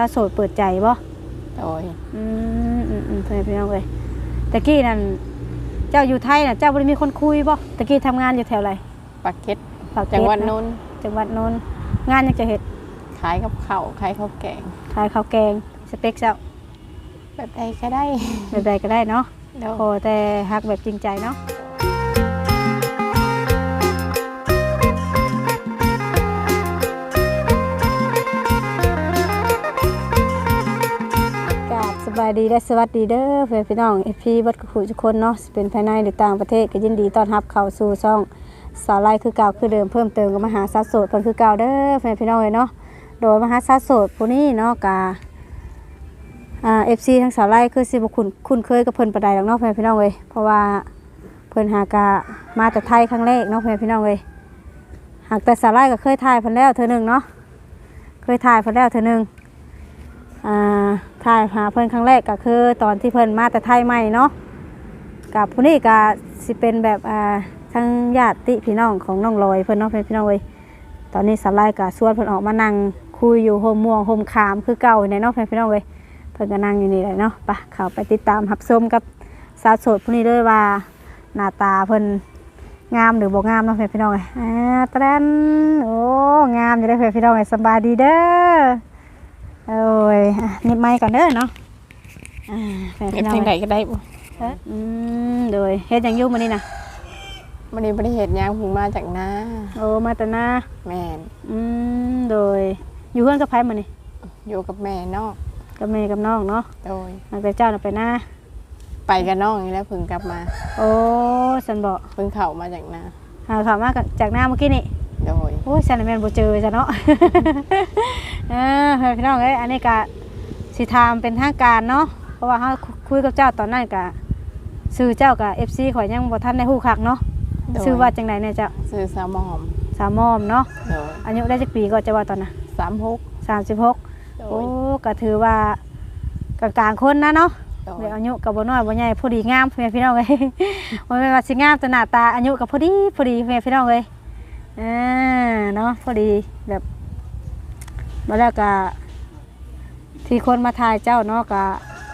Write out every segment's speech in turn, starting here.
าวโสดเปิดใจบ่โดยอืมอืมอืมเพื่อนพี่น้องเอ้ยตะกี้นั่นเจ้าอยู่ไทยน่ะเจ้าบ่ได้มีคนคุยบ่ตะกี้ทำงานอยู่แถวไรปากเก็ตปากเกร็จังหวัดะนนท์จังหวัดนนท์งานยังจะเฮ็ดขายกับข้าวขายข้าวแกงขายข้าวแกงสเปคเจ้าแบบใดก็ได้แบบใดก็ได้เนาะโดยขอแต่ฮักแบบจริงใจเนาะาบสบายดีและสวัสดีเด้อเพื่อนพี่น้องเอพีบัดกุขุทุกคนเนาะเป็นภายในหรือต่างประเทศก็ยินดีต้อนรับเข้าสู่ช่องสาวไลคือเก่าคือเดิมเพิ่มเติมกับมหาสัดโสดเพิ่นคือเก่าเด้อเพื่อนพี่น้องเลยเนาะโดยมหาสัดโสดผู้นี้เนาะกาอ่าเอฟซีทั้งสาวไลคือสิบคุ้นคุ้นเคยกับเพิ่นปานใดหรอกเนาะเพื่อนพี่น้องเลยเพราะว่าเพิ่นหากามาแต่ไทยครั้งแรกเนาะเพื่อนพี่น้องเลยหากแต่สาวไลก็เคยถ่ายเพิ่นแล้วเทื่อหนึ่งเนาะเคยถ่ายเพิ่นแล้วเทื่อหนึงอ่า ถ่ายหาเพิ่นครั้งแรกก็คือตอนที่เพิ่นมาแต่ไทยใหม่เนาะกับผู้นี้ก็สิเป็นแบบทั้งญาติพี่น้องของน้องลอยเพิ่นเนาะเพิ่อนพี่น้องเว้ยตอนนี้สาวไลก็ชวนเพิ่นออกมานั่งคุยอยู่โฮมม่วงโฮมขามคือเก่าเนี่ยเนาะเพิ่อนพี่น้องเว้ยเพิ่นก็นั่งอยู่นี่แหละเนาะไปเข้าไปติดตามรับชมกับสาวโสดผู้นี้เลยว่าหน้าตาเพิ่นงามหรือบ่งามเนาะเพิ่อนพี่น้องเว้ยอ่าตะนโอ้งามอยู่เด้เพิ่อนพี่น้องเว้ยสบายดีเด้อ โอ้ยอะนิดไม้ก่อนเด้อเนาะอ่าแฟนเฮ็พี่ดน้องจังใดก็ได้บ่อืมโดยเฮ็ดหยังอยู่มื้อนี้น่ะวันนี้บ่ได้เฮ็ดหยังเพิ่งมาจากนาโอ้มาแต่หน้าแม่นอืมโดย อยู่เพื่อนกับไผมื้อนี้อยู่กับแม่นอกกับแม่กับน้องเนาะโดยหลังจากเจ้าน่ะไปหน้าไปกับน้องนี่แหล้วเพิ่งกลับมา โอ้ฉันบอกเพิ่งเข้ามาจากนาหาข่าวมากับจากหน้าเมื่อกี้นี่ โดยโอ้ยฉันน่ะแม่นบ่เจอจ้ะเนาะ เออแฟนพี่น้องเอ้ยอันนี้ก็สิถามเป็นทางการเนาะเพราะว่าเฮาคุยกับเจ้าตอนนั้นก็ชื่อเจ้ากับ FC ข่อยยังบ่ทันได้ฮู้คักเนาะโดยชื่อว่าจังไดเนี่ยเจ้าซื้อสามอมสามมอมเนาะโดยอายุได้จักปีก็จะว่าตอนน่ะ36สามสิบหกโดโอ้ยก็ถือว่ากลางๆคนนะเนาะ โดยเดี๋ยวอายุกับบ่น้อยบ่ใหญ่พอดีงามเพื่อนพี่น้องเลยบ่แม่นว่าสิงามแต่หน้าตาอายุกับพอดีพอดีเพื่อนพี่น้องเลย อ่าเนาะพอดีแบบมาแล้วก็ที่คนมาทายเจ้าเนาะก็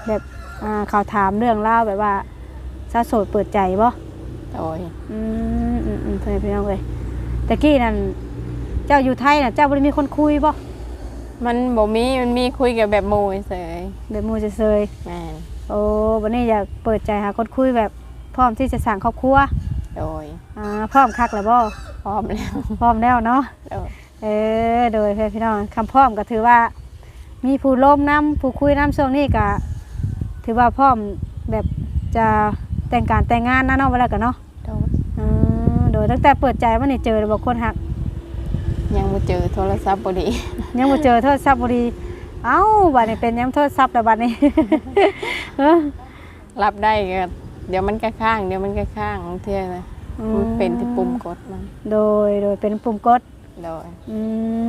แบบอ่าเขาถามเรื่องเล่าวแบบว่าสาวโสดเปิดใจบ่โดยอืมอืมอืมเพื่อนพี่น้องเลยตะกี้นั่นเจ้าอยู่ไทยน่ะเจ้าบ่ได้มีคนคุยบ่มันบ่มีมันมีคุยกับแบบหมู่เฉยแบบหมูเซยแม่นๆโอ้วันนี้อยากเปิดใจหาคนคุยแบบพร้อมที่จะสั่งครอบครัว โดยอ่าพร้อมคักแล้วบ่พร้อมแล้วพร้อมแล้วเนาะโดยเออโดยเพื่อนพี่น้องคำพร้อมก็ถือว่า มีผู้ล้มน้ำผู้คุยน้ำช่วงนี้ก็ถือว่าพร้อมแบบจะแต่งการแต่งงานนะเนาะเวลากันเนาะโดยอืมโดยตั้งแต่เปิดใจว่านี่เจอแล้วบอกคนหัก ยังบ่เจอโทรศัพท์บ่ดียังบ่เจอโทษซัพท์บ่ดีเอ้าบัดนี้เป็นยังโทษซัพท์แล้วบัดนี้ เออรับได้ก็ เดี๋ยวมันก็ข้าง เดี๋ยวมันก็ข้างบางเที่ยนะมันเป็นที่ปุ่มกดมัน โดยโดยเป็นปุ่มกดโดยอื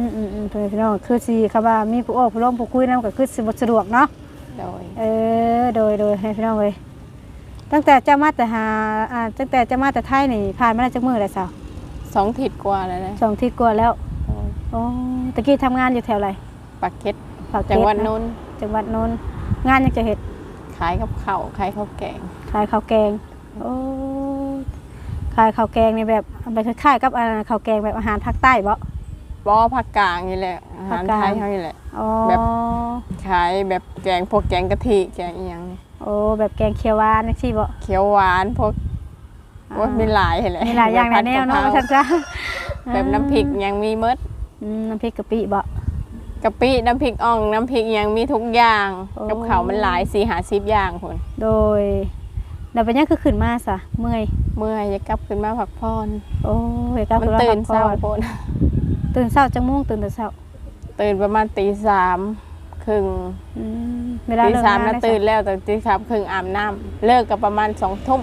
มอืมอืมเพื่อนพี่น้องคือสิคำว่ามีผู้โอ้ผู้ล้มผู้คุยนำก็คือสิบ่สะดวกเนาะโดยเออโดยโดยให้พี่น้องเว้ยตั้งแต่เจ้ามาแต่หาอ่าตั้งแต่เจ้ามาแต่ไทยนี่ผ่านมาได้จักมื้อแล้วสาวสองทิศกว่าแล้วนะสองอาทิศกว่าแล้วโดยโอ้ตะกี้ทำงานอยู่แถวไรปากเก็ตปากเกร็จังหวัดะนนท์จังหวัดนนท์งานยังจะเฮ็ด ขายกับข้าวขายข้าวแกง ขายข้าวแกง โอ้ขายข้าวแกงนี่แบบไปคล้ายๆกับอ่าข้าวแกงแบบอาหารภาคใต้บ่บ่อภาคกลางนี่แหละอาหารภาคกไทลางยเฮานี่แหละอ๋อแบบขายแบบแกงพวกแกงกะทิแกงอีหยังนี่โอ้แบบแกงเขียวหวานจังซี่บ่เขียวหวานพวกอ่าว่ามีหลายแหละมีหลายอย่างหลายแนวเนาะแบบท่านจ้าแบบน้ำพริกยังมีหมดอืมน้ำพริกกะปิบ่ กะปิน้ำพริกอ่องน้ำพริกยังมีทุกอย่างโอ้ กับข้าวมันหลาย4 50อย่างพุ่นโดยแล้วเป็นยังคือขึ้นมาซะเมื่อยเมื่อยจะกลับขึ้นมาพักผ่อนโอ้ยกลับมันขึ้าตื่นพักเช้าผ่อนพุ่นตื่นเช้าจังมุ่งตื่นแต่เช้าตื่นประมาณตีสามครึ่งอืมเวลาตีเลิกสามงานนะได้ตื่นแล้วแต่ตีสามครึ่งอาบน้ำเลิกกับประมาณสองทุ่ม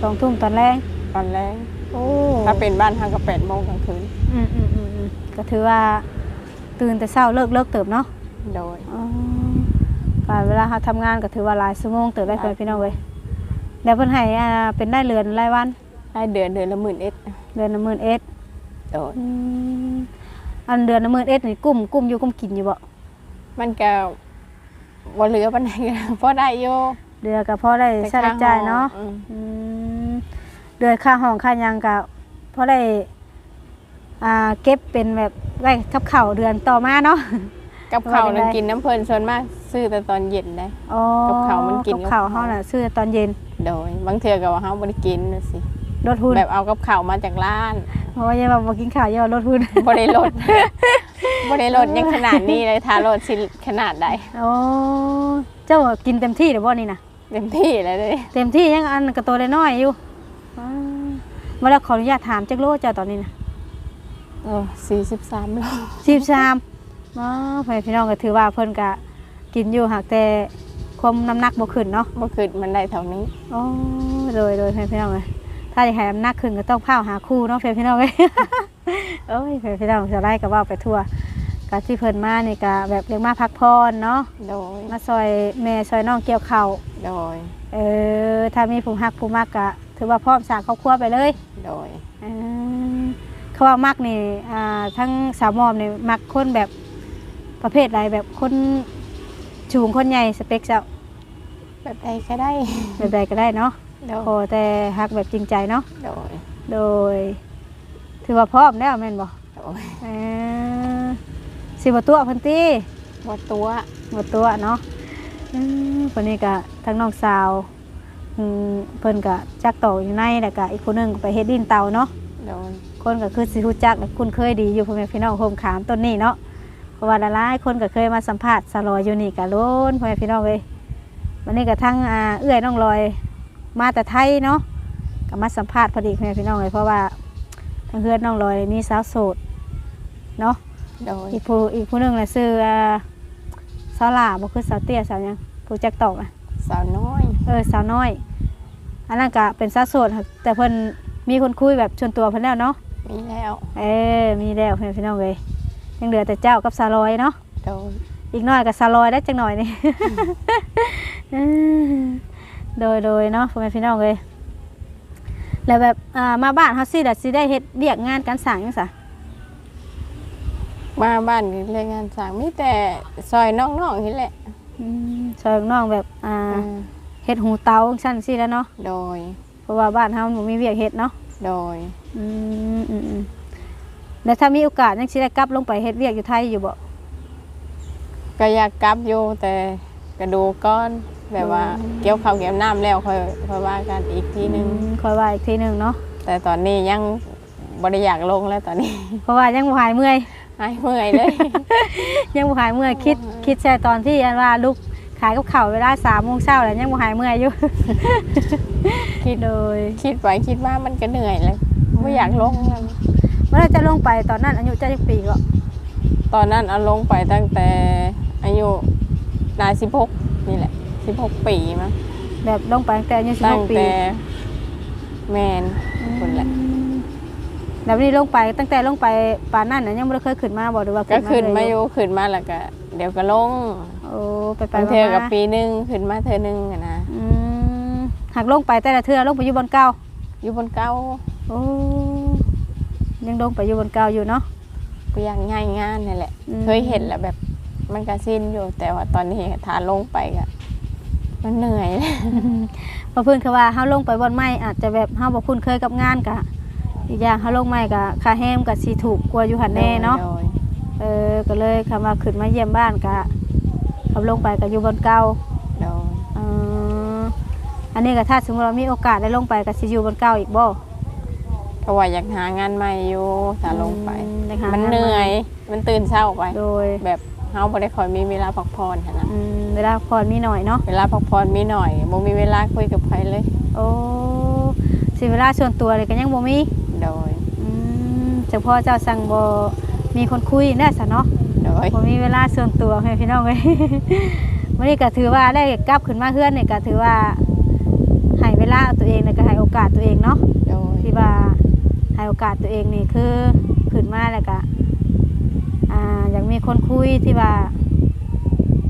สองทุ่มตอนแรกตอนแรกโอ้ถ้าเป็นบ้านทางก็แปดโมงกลางคืน อืมอืมอืมอืมก็ถือว่า ตื่นแต่เช้าเลิกเลิกเติบเนาะโดยอ๋อการเวลาเราทำงานก็ถือว่าหลายชั่วโมงเติบได้เพื่อนพี่น้องเว้ยแล้วเพิ่นให้อ่าเป็นได้เรือนรายวันได้เดือนเดือนละหมื่นเอ็ดเดือนละหมื่นเอ็ดโดยอืมอันเดือนละหมื่นเอ็ดนี่กุ้มกุ้มอยู่กุ้มกินอยู่บ่มันก็บ่เหลือปานใดก็พอได้อยู่เดือก็พอได้แต่ใช้ได้จ่ายเนาะอืมอืมเดือนค่าห้องค่าหยังก็พอได้ อ่าเก็บเป็นแบบไว้กับข้าวเดือนต่อมาเนาะ กับข้าวว่าจันั้งนใดกินน้ำเพลินส่วนมากซื้อแต่ตอนเย็นได้ อ๋อกับข้าวมันกิน กับข้าวกับข้าวเฮาน่ะซื้อตอนเย็นโดย บางเทื่อก็ว่าเฮาบ่ได้กินน่ะสิลดทุนแบบเอากับข้าวมาจากร้านเพราะว่าอย่ามาบ่กินข้าวอย่าลดทุนบ่ได้ลด บ่ได้ลดยังขนาดนี้เลยถ้าลดสิขนาดใดโอ้เจ้ากินเต็มที่หรือบ่นี่นะเต็มที่เลยเด้เต็มที่ยังอันกระโตได้น้อยอยู่อ่ามาแล้วขออนุญาตถามจักโลเจ้าตอนนี้นะ เออ43โลสิบสามอ๋อพ่อแม่พี่น้องก็ถือว่าเพิ่นก็กินอยู่หากแต่ความน้ำหนักบ่ขึ้นเนาะบ่คิดมันได้เท่านี้โอ้โดยโดยพ่อแม่พี่น้องเลยถ้าอยากให้น้ำหนักขึ้นก็ต้องพาหาคู่เนาะพ่อแม่พี่น้องเลยโอ้ยพ่อแม่พี่น้องจะไล่ก็เว่าไปทั่วกที่เพิ่นมานี่ก็แบบเรียกมาพักผ่อนเนาะโดยมาซอยแม่ซอยน้องเกี่ยวข้าวโดยเออถ้ามีผู้ฮักผู้มักก็ถือว่าพร้อมสร้างครอบครัวไปเลย โดยเออ เขาว่ามักนี่อ่าทั้งสาวมอมนี่มักคนแบบประเภทใดแบบคนสูงคนใหญ่สเปคเจ้าแบบใดก็ได้ แบบใดก็ได้เนาะโดขอยแต่ฮักแบบจริงใจเนาะโดยโดย ถือว่าพร้อมแล้วแม่นบ่โดยเออสิบ่ตัวเพิ่นติบ่ตัวบ่ตัวเนาะอืมคนนี้ก็ทั้งน้องสาวอืมเพิ่นก็จักโตอยู่ในแล้วก็อีกคนหนึงก็ไปเฮ็ดดินเตาเนาะ โดยคนก็คือสิรู้จักและคุ้นเคยดีอยู่พ่อแม่พี่น้องโฮมขามต้นนี้เนาะเพราะว่าหลายๆคนก็เคยมาสัมภาษณ์สลอยอยู่นี่กะโลนพ่อแม่พี่น้องเลยวันนี้ก็ทั้งอ่าเอื้อยน้องลอยมาแต่ไทยเนาะก็มาสัมภาษณ์พอดีพ่อแม่พี่น้องเลยเพราะว่าทางเพื่อนน้องลอยมีสาวโสดเนาะโดยอีกผู้อีกผู้หนึงน่ะชื่ออ่าสาวหลาบ่คือสาวเตี้ยสาวหยังผู้จักตอกอะสาวน้อย เออสาวน้อย อันนั้นก็เป็นสาวโสดค่ะแต่เพิ่น มีคนคุยแบบชวนตัวเพิ่นแล้วเนาะมีแล้วเออมีแล้วเพื่อนพี่น้องเลยยังเหลือแต่เจ้ากับซาลอยเนาะโดยอีกหน่อยกับซาลอยได้จังหน่อยนี่เออโดยโดยเนาะเพื่อนพี่น้องเลยแล้วแบบอ่ามาบ้านเฮาสิดัดสิได้เฮ็ดเรียกงานการสร้างจังซะมาบ้านนี่เรื่องงานสร้างมีแต่ซอยน้องๆนี่แหละอืมซอยน้องแบบอ่าอ่าเฮ็ดหูเตาจังซั่นสิแล้วเนาะโดยเพ ราะว่าบ้านเฮาบ่มีเวียกเฮ็ดเนาะโดยอืมอืมอืมแล้วถ้ามีโอกาสยังสิได้กลับลงไปเฮ็ดเวียกอยู่ไทยอยู่บ่ก็อยากกลับอยู่แต่กระดูกก้อนแบบว่าเกี่ยวข้าวเกี่ยวน้ำแล้วค่อยค่อยว่ากันอีกทีหนึงอืมคอยว่าอีกทีหนึงเนาะแต่ตอนนี้ยังบริอยากลงแล้วตอนนี้ เพราะว่ายังบ่หายเมื่อยหายเมื่อยเลย ยังบ่หายเมื่อยคิดคิดใช่ตอนที่อันว่าลูก ขายกับข้าวเวลาสามโมงเช้าแล้วยังบ่หายเมื่อยอยู่ คิดโดยคิดไปคิดมามันก็เหนื่อยเลยไม่อยากลงแล้วเมื่อเราจะลงไปตอนนั้นอายุเจ้าจักปีก็ตอนนั้นเอาลงไปตั้งแต่อายุนายสิบหกนี่แหละสิบหกปีมั้งแบบลงไปตั้งแต่อายุสิบตั้หงกปีแต่แมนคนแหละ แล้ววันนี้ลงไปตั้งแต่ลงไปปานนั้นน่ะยังบ่ได้เคยขึ้นมาบ่หรือว่าก็ขึ้นมาเลอยู่ขึ้นมาแล้วก็เดี๋ยวก็ลงโอ้ไปไปบางเทือกับมาปีหนึงขึ้นมาเธอหนึงอะนะอืมหักลงไปแต่ละเทื่อลงไปอยู่บนเก่าอยู่บนเก้าโอ้ยังลงไปอยู่บนเก่าอยู่เนาะ ก็ยังง่ายงานนี่แหละ อืม เคยเห็นแล้วแบบมันก็สิ้นอยู่ แต่ว่าตอนนี้ทาลงไปก็มันเหนื่อยเพราะเพิ่นคือว่าเฮาลงไปบนไม้อาจจะแบบเฮาบ่คุ้นเคยกับงานกะ อีกอย่างเฮาลงไม้กะค่าแฮมก็สิถูกกว่าอยู่หั่นแน่เนาะ โดยเออ ก็เลยคำว่าขึ้นมาเยี่ยมบ้านกะขับลงไปก็อยู่บนเก่าโดยเอออันนี้ก็ถ้าสมมติเรามีโอกาสได้ลงไปก็สิอยู่บนเก่าอีกบ่ ก็ว่าอยากหางานใหม่อยู่ถ้าลงไป อืมอยากหามันงานใหม่เหนื่อย มันตื่นเช้าไป โดยแบบเฮาบ่ได้ค่อยมีเวลาพักผ่อนหั้นนะอืมเวลาพรมีหน่อยเนาะ เวลาพักผ่อนมีหน่อยบ่มีเวลาคุยกับใครเลย โอ้สิเวลาส่วนตัวเลยก็ยังบ่มี โดยอืมเฉพาะเจ้าสั่งบ่มีคนคุยแน่ซะเนาะโดยบ่มีเวลาส่วนตัวให้พี่น้องเว้ย วันนี้ก็ถือว่าได้กลับขึ้นมาเฮือนนี่ก็ถือว่าให้เวลาตัวเองแล้วก็ให้โอกาสตัวเองเนาะ โดยที่ว่าให้โอกาสตัวเองนี่คือขึ้นมาแล้วก็อ่าอยากมีคนคุยที่ว่า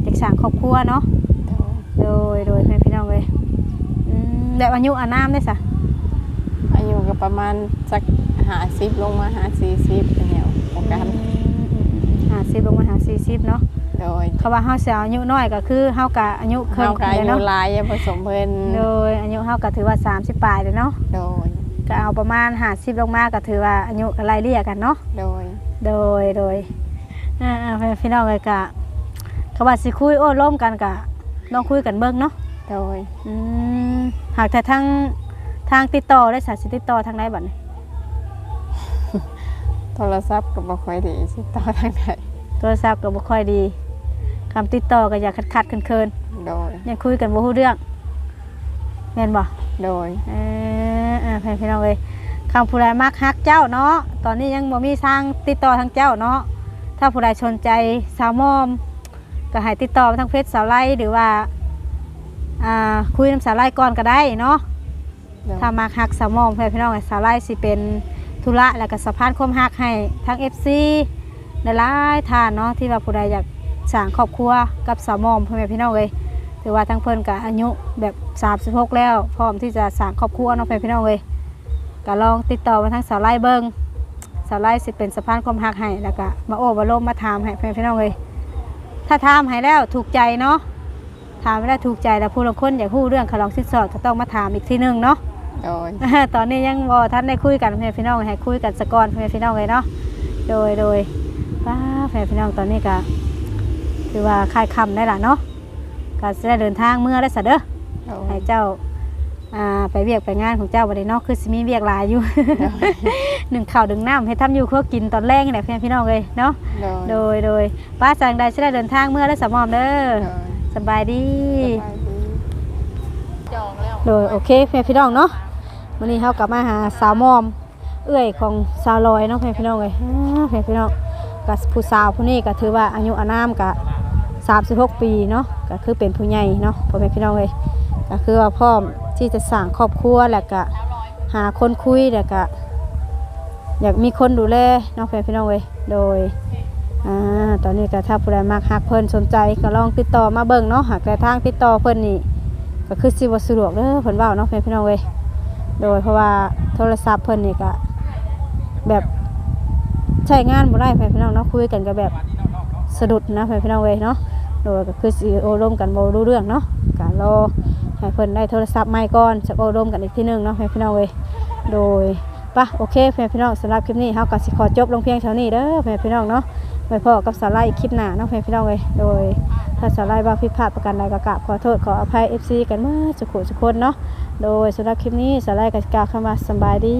อยากสร้างครอบครัวเนาะโดยโดยโดยแม่พี่น้องเลยอืมแล้วอายุอานามได้สะ อายุก็ประมาณสัก50ลงมาหา40เป็นแนวโปรแกรมหาสิบลงมาหาสี่สิบเนาะโโดยเขาว่าเฮาสิเอาอายุน้อยก็คือเฮาก็อายุเคิเฮานก็อาเลยยุเนาะหลายผสมเพิ่นโดยอายุเฮาก็ถือว่า30ปลายเลยเนาะโดยก็เอาประมาณ50ลงมาก็ถือว่าอายุก็ไล่เลี่ยกันเนาะโดยโดยโดยอ่าๆพี่น้องเลยก็เขาว่าสิคุยโอ้ร่มกันก็ลองคุยกันเบิ่งเนาะโดยอืมหากแต่ทาง ทางติดต่อได้สาสิติดต่อทางไหนบัดนี้โทรศัพท์ก็บ่ค่อยดีสิต่อทางไหนโทรศัพท์ก็บ่ค่อยดีคำติดต่อก็อยากขัดๆเคินโดยๆยังคุยกันบ่ฮู้เรื่องแม่นบ่โดยเออเออพี่พี่น้องเลยคำผู้ใดมักฮักเจ้าเนาะ ตอนนี้ยังบ่มีทางติดต่อทางเจ้าเนาะ ถ้าผู้ใดสนใจสาวมอม ก็ให้ติดต่อมาทางเฟซสาวไล่หรือว่าอ่าคุยน้ำสาวไล่ก่อนก็ได้เนาะโดย ถ้ามักฮักสาวมอมพี่พี่น้องสาวไล่สิเป็นธุระแล้วก็สะพานความฮักให้ทั้ง FC ในหลายท่านเนาะที่ว่าผู้ใดอยากสร้างครอบครัวกับสาวมอมพ่อพี่น้องเลยถือว่าทั้งเพิ่อนก็อายุแบบ36แล้ว พร้อมที่จะสร้างครอบครัวเนาะพ่อพี่น้องเลยก็ลองติดต่อมาทางสาวไล่เบิงสาวไล่สิเป็นสะพานความหักให้แล้วก็มาโอ้มาโลมมาถามให้เพื่อนพี่น้องเลยถ้าถามให้แล้วถูกใจเนาะถามไม่ได้ถูกใจแล้วผู้ลงคนอยากพูดเรื่องขลองสินสอดก็ต้องมาถามอีกทีหนึงเนาะ โดย ตอนนี้ยังบอท่านได้คุยกันเพื่อนพี่น้องให้คุยกันสะก่อนเพื่อนพี่น้องเลยเนาะโดยโดยป้าเพื่อนพี่น้องตอนนี้ก็คือว่าคลายคำได้ละเนาะก็จะได้เดินทางเมื่อได้สะเด้อโดย ให้เจ้าอ่าไปเวียกไปงานของเจ้าวันนี้เนาะคือสิมีเวียกหลายอยู่ หนึ่งข่าวดึงน้ำให้ทำอยู่เพื่อกินตอนแรกนี่แหละพี่พี่น้องเลยเนาะโดย โดยโดยป้าจังใดจะได้เดินทางเมื่อและสมอมเด้อโดยสบายดีสบายดี จองแล้ว โดยโอเคพี่พี่น้องเนาะ วันนี้เขากลับมาหาสาวมอม เอื้อยของสาวลอยเนาะพี่พี่น้องเลยอ่าพี่พี่น้องกับผู้สาวผู้นี้ก็ถือว่าอายุอานามกับ36ปีเนาะก็คือเป็นผู้ใหญ่เนาะพ่อแม่พี่น้องเลยก็คือว่าพร้อที่จะสร้างครอบครัวแล้วก็หาคนคุยแล้วก็อยากมีคนดูแลนาะพ่อแม่พี่น้องเลยโดยอ่าตอนนี้ก็ถ้าผู้ใดมักฮักเพิ่นสนใจก็ลองติดต่อมาเบิ่งเนาะหากแต่ทางติดต่อเพิ่นนี่ก็คือสิบ่สะดวกเด้อเพิ่นเว้าเนาะเพิ่นพี่น้องเว้ย โดยเพราะว่าโทรศัพท์เพิ่นนี่ก็แบบใช้งานบ่ได้เพิ่อนพี่น้องเนาะคุยกันก็แบบสะดุดนะเพิ่อนพี่น้องเว้ยเนาะโดยก็คือสิโอลมกันบ่รู้เรื่องเนาะก็รอให้เพิ่นได้โทรศัพท์ใหม่ก่อนจะโอลมกันอีกทีหนึงเนาะเพิ่อนพี่น้องเว้ยโดยปะโอเคเพิ่อนพี่น้องสำหรับคลิปนี้เฮาก็สิขอจบลงเพียงเท่านี้เด้อเพิ่อนพี่น้องเนาะไว้พอกับสาระอีกคลิปหน้าเนาะเพิ่อนพี่น้องเว้ยโดย ถ้าสาลายว่าผิดพลาดประการใดก็กราบขอโทษขออภัย FC กันมากสุขุสุคนเนาะโดยสำหรับคลิปนี้สาลายกับกาเข้ามาสบายดี